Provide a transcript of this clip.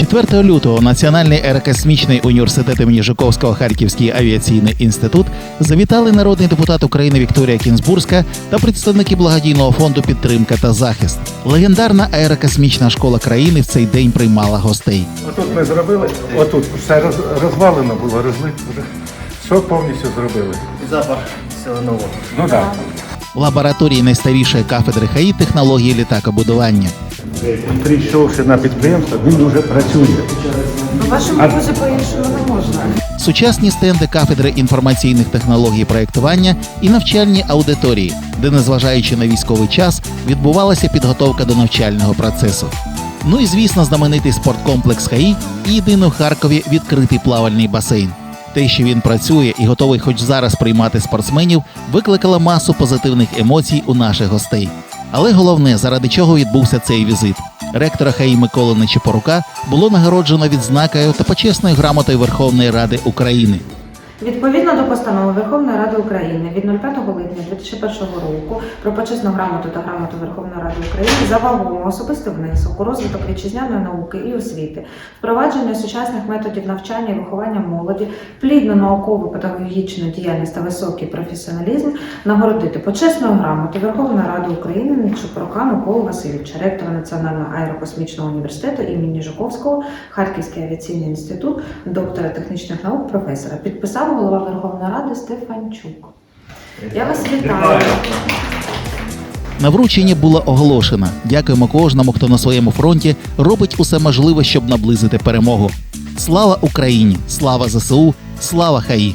4 лютого Національний аерокосмічний університет імені Жуковського Харківський авіаційний інститут завітали народний депутат України Вікторія Кінзбурська та представники благодійного фонду Підтримка та захист. Легендарна аерокосмічна школа країни в цей день приймала гостей. Отут ми зробили, отут все роз- розвалено було, розлито. Все повністю зробили. запах всього нового. Ну так. В лабораторії найстарішої кафедри ХАІ технології літакобудування. Прийшовши на підприємство, він вже працює. У вашому вузі по-іншому не можна. Сучасні стенди кафедри інформаційних технологій проєктування і навчальні аудиторії, де, незважаючи на військовий час, відбувалася підготовка до навчального процесу. Ну і звісно, знаменитий спорткомплекс ХАІ і єдиний у Харкові відкритий плавальний басейн. Те, що він працює і готовий хоч зараз приймати спортсменів, викликало масу позитивних емоцій у наших гостей. Але головне, заради чого відбувся цей візит. Ректора Хаї Миколи Нечепорука було нагороджено відзнакою та почесною грамотою Верховної Ради України. Відповідно до постанови Верховної Ради України від 05 липня 2001 року про почесну грамоту та грамоту Верховної Ради України за вагому особистий внесок у розвиток вітчизняної науки і освіти, впровадження сучасних методів навчання і виховання молоді, плідну наукову педагогічну діяльність та високий професіоналізм нагородити почесною грамотою Верховної Ради України Нечупорука Миколу Васильовича, ректора Національного аерокосмічного університету імені Жуковського, Харківський авіаційний інститут, доктора технічних наук, професора. Підписав голова Верховної Ради Стефанчук. Я вас вітаю. На врученні було оголошена. Дякуємо кожному, хто на своєму фронті робить усе можливе, щоб наблизити перемогу. Слава Україні! Слава ЗСУ! Слава ХАІ!